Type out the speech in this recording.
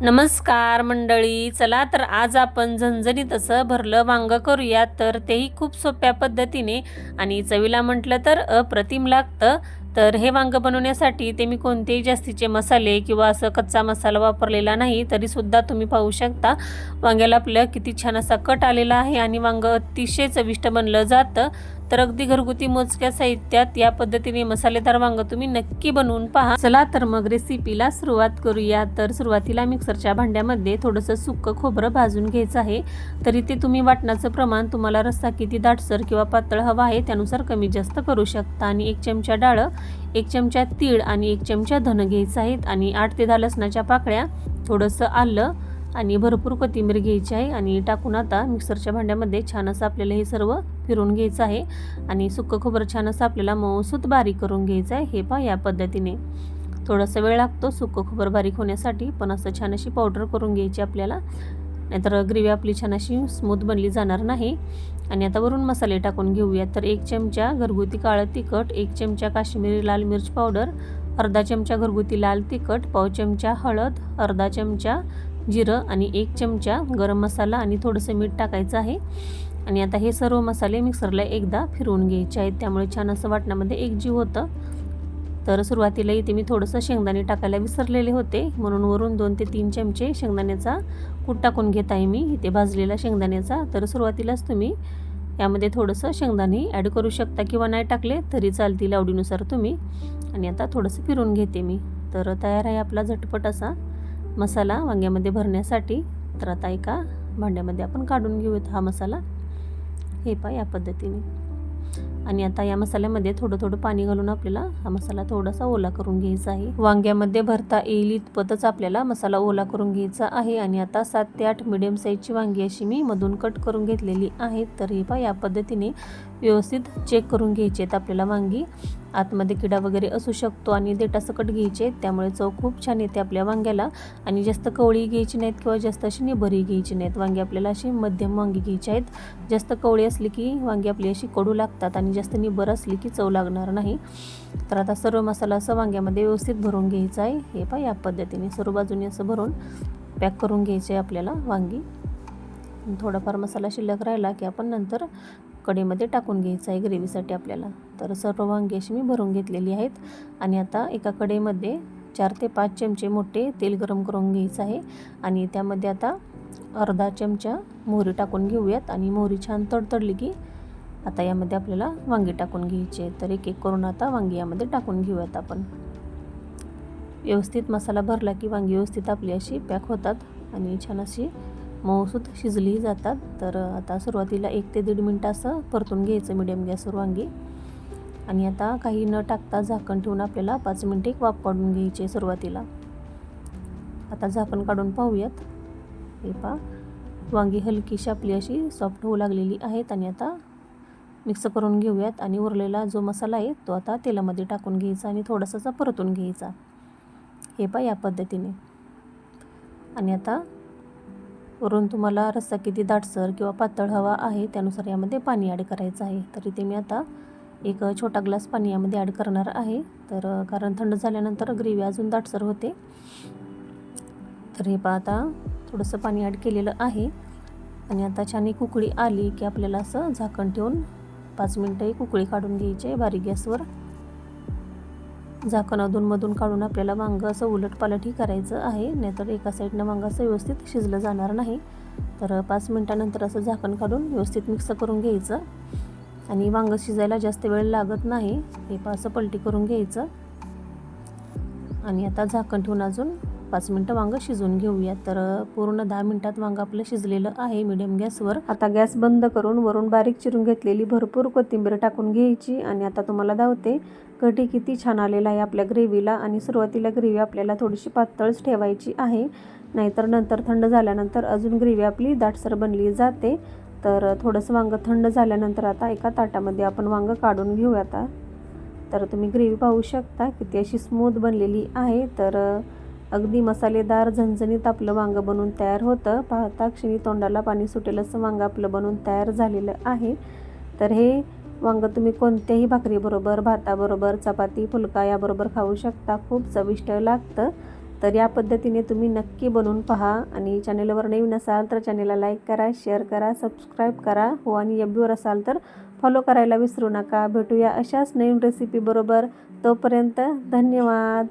नमस्कार मंडळी चला तर आज आपण झणझणीत असं भरलं वांग करूया. तर तेही खूप सोप्या पद्धतीने आणि चवीला म्हटलं तर अप्रतिम लागतं. तर हे वांग बनवण्यासाठी ते मी कोणतेही जास्तीचे मसाले किंवा असं कच्चा मसाला वापरलेला नाही तरीसुद्धा तुम्ही पाहू शकता. वांग्याला आपलं किती छान असा कट आलेला आहे आणि वांग अतिशय चविष्ट बनलं जातं. तर अगदी घरगुती मोजक्या साहित्यात या पद्धतीने मसालेदार वांग तुम्ही नक्की बनवून पहा. चला तर मग रेसिपीला सुरुवात करूया. तर सुरुवातीला मिक्सरच्या भांड्यामध्ये थोडंसं सुकं खोबरं भाजून घ्यायचं आहे. तर इथे तुम्ही वाटणाचं प्रमाण तुम्हाला रस्सा किती दाटसर किंवा पातळ हवा आहे त्यानुसार कमी जास्त करू शकता आणि एक चमचा डाळं एक चमचा तीळ आणि एक चमचा धन घ्यायचं आहेत आणि आठ ते दहा लसणाच्या पाकळ्या थोडंसं आलं आणि भरपूर कोथिंबीर घ्यायची आहे आणि टाकून आता मिक्सरच्या भांड्यामध्ये छान असं आपल्याला हे सर्व फिरून घ्यायचं आहे आणि सुक्कं खोबरं छान असं आपल्याला मऊसूत बारीक करून घ्यायचं आहे हे पहा या पद्धतीने. थोडासा वेळ लागतो सुक्कं खोबर बारीक होण्यासाठी पण असं छान अशी पावडर करून घ्यायची आपल्याला. नाहीतर ग्रेव्ही आपली छान अशी स्मूथ बनली जाणार नाही. आणि आता वरून मसाले टाकून घेऊया. तर एक चमचा घरगुती काळं तिखट एक चमचा काश्मीरी लाल मिरच पावडर अर्धा चमचा घरगुती लाल तिखट पाव चमचा हळद अर्धा चमचा जिरं आणि एक चमचा गरम मसाला आणि थोडंसं मीठ टाकायचं आहे. आणि आता हे सर्व मसाले मिक्सरला एकदा फिरवून घ्यायचे आहेत. त्यामुळे छान असं वाटण्यामध्ये एकजीव होतं. तर सुरुवातीला इथे मी थोडंसं शेंगदाणे टाकायला विसरलेले होते. म्हणून वरून दोन ते तीन चमचे शेंगदाण्याचा कूट टाकून घेत आहे मी. इथे भाजलेला शेंगदाण्याचा. तर सुरुवातीलाच तुम्ही यामध्ये थोडंसं शेंगदाणे ॲड करू शकता किंवा नाही टाकले तरी चालतील आवडीनुसार तुम्ही. आणि आता थोडंसं फिरून घेते मी. तर तयार आहे आपला झटपट असा मसाला वांग्यामध्ये भरण्यासाठी. तर आता एका भांड्यामध्ये आपण काढून घेऊयात हा मसाला. हे पा या पद्धतीने. आणि आता या मसाल्यामध्ये थोडं थोडं पाणी घालून आपल्याला हा मसाला थोडासा ओला करून घ्यायचा आहे. वांग्यामध्ये भरता येईल इतपतच आपल्याला मसाला ओला करून घ्यायचा आहे आणि आता सात ते आठ मिडियम साईजची वांगी अशी मी मधून कट करून घेतलेली आहेत तर हे पहा या पद्धतीने व्यवस्थित चेक करून घ्यायचे आहेत आपल्याला वांगी. आतमध्ये किडा वगैरे असू शकतो आणि देटासकट घ्यायचे आहेत त्यामुळे चव खूप छान येते आपल्या वांग्याला. आणि जास्त कवळी घ्यायची नाहीत किंवा जास्त अशी निभरी घ्यायची नाहीत. वांगी आपल्याला अशी मध्यम वांगी घ्यायची आहेत. जास्त कवळी असली की वांगी आपली अशी कडू लागतात आणि जास्त निबर असली की चव लागणार नाही. तर आता सर्व मसाला असं वांग्यामध्ये व्यवस्थित भरून घ्यायचा आहे. हे पहा या पद्धतीने सर्व बाजूने असं भरून पॅक करून घ्यायचे आहे आपल्याला वांगी. थोडाफार मसाला शिल्लक राहिला की आपण नंतर कडेमध्ये टाकून घ्यायचं आहे ग्रेव्हीसाठी आपल्याला. तर सर्व वांगी अशी मी भरून घेतलेली आहेत. आणि आता एका कढईमध्ये चार ते पाच चमचे मोठे तेल गरम करून घ्यायचं आहे. आणि त्यामध्ये आता अर्धा चमचा मोहरी टाकून घेऊयात. आणि मोहरी छान तडतडली की आता यामध्ये आपल्याला वांगी टाकून घ्यायची तर एक एक करून आता वांगी यामध्ये टाकून घेऊयात आपण. व्यवस्थित मसाला भरला की वांगी व्यवस्थित आपली अशी पॅक होतात. आणि छान अशी मऊसूत शिजली जातात. तर आता सुरुवातीला एक ते दीड मिनटं असं परतून घ्यायचं मिडियम गॅसवर वांगी. आणि आता काही न टाकता झाकण ठेवून आपल्याला पाच मिनटे एक वाफ काढून घ्यायची सुरुवातीला. आता झाकण काढून पाहूयात. हे पा वांगी हलकीशी आपली अशी सॉफ्ट होऊ लागलेली आहेत आणि आता मिक्स करून घेऊयात. आणि उरलेला जो मसाला आहे तो आता तेलामध्ये टाकून घ्यायचा आणि थोडासा परतून घ्यायचा. हे पा या पद्धतीने. आणि आता वरून तुम्हाला रस्सा किती दाटसर किंवा पातळ हवा आहे त्यानुसार यामध्ये पाणी ॲड करायचं आहे. तर इथे मी आता एक छोटा ग्लास पाणी यामध्ये ॲड करणार आहे. तर कारण थंड झाल्यानंतर ग्रेव्ही अजून दाटसर होते. तर हे पहा आता थोडंसं पाणी ॲड केलेलं आहे. आणि आता छान एक उकळी आली की आपल्याला असं झाकण ठेवून पाच मिनटं एक उकळी काढून घ्यायची आहे बारीक गॅसवर. झाकण अधूनमधून काढून आपल्याला वांगं असं उलटपालटही करायचं आहे. नाहीतर एका साईडनं वांगं असं व्यवस्थित शिजलं जाणार नाही. तर पाच मिनटानंतर असं झाकण काढून व्यवस्थित मिक्स करून घ्यायचं. आणि वांगं शिजायला जास्त वेळ लागत नाही. हे असं पलटी करून घ्यायचं. आणि आता झाकण ठेवून अजून पाच मिनटं वांगं शिजवून घेऊया. तर पूर्ण दहा मिनटात वांगं आपलं शिजलेलं आहे मिडियम गॅसवर. आता गॅस बंद करून वरून बारीक चिरून घेतलेली भरपूर कोथिंबीर टाकून घ्यायची आणि आता तुम्हाला धावते कढी किती छान आलेला आहे आपल्या ग्रेव्हीला आणि सुरुवातीला ग्रेव्ही आपल्याला थोडीशी पातळच ठेवायची आहे. नाहीतर नंतर थंड झाल्यानंतर अजून ग्रेव्ही आपली दाटसर बनली जाते. तर थोडंसं वांगं थंड झाल्यानंतर आता एका ताटामध्ये आपण वांगं काढून घेऊ आता. तर तुम्ही ग्रेव्ही पाहू शकता किती अशी स्मूथ बनलेली आहे. तर अगदी मसालेदार झणझणीत आपलं वांगं बनून तयार होतं. पाहता क्षणी तोंडाला पाणी सुटेल असं वांगं आपलं बनून तयार झालेलं आहे. तर हे वांगं तुम्ही कोणत्याही भाकरीबरोबर भाताबरोबर चपाती फुलका याबरोबर खाऊ शकता. खूप चविष्ट लागतं. तर या पद्धतीने तुम्ही नक्की बनवून पहा आणि चॅनेलवर नवीन असाल तर चॅनेलला लाईक करा शेअर करा सबस्क्राईब करा. हो आणि एबीवर असाल तर फॉलो करायला विसरू नका. भेटूया अशाच नवीन रेसिपीबरोबर तोपर्यंत धन्यवाद.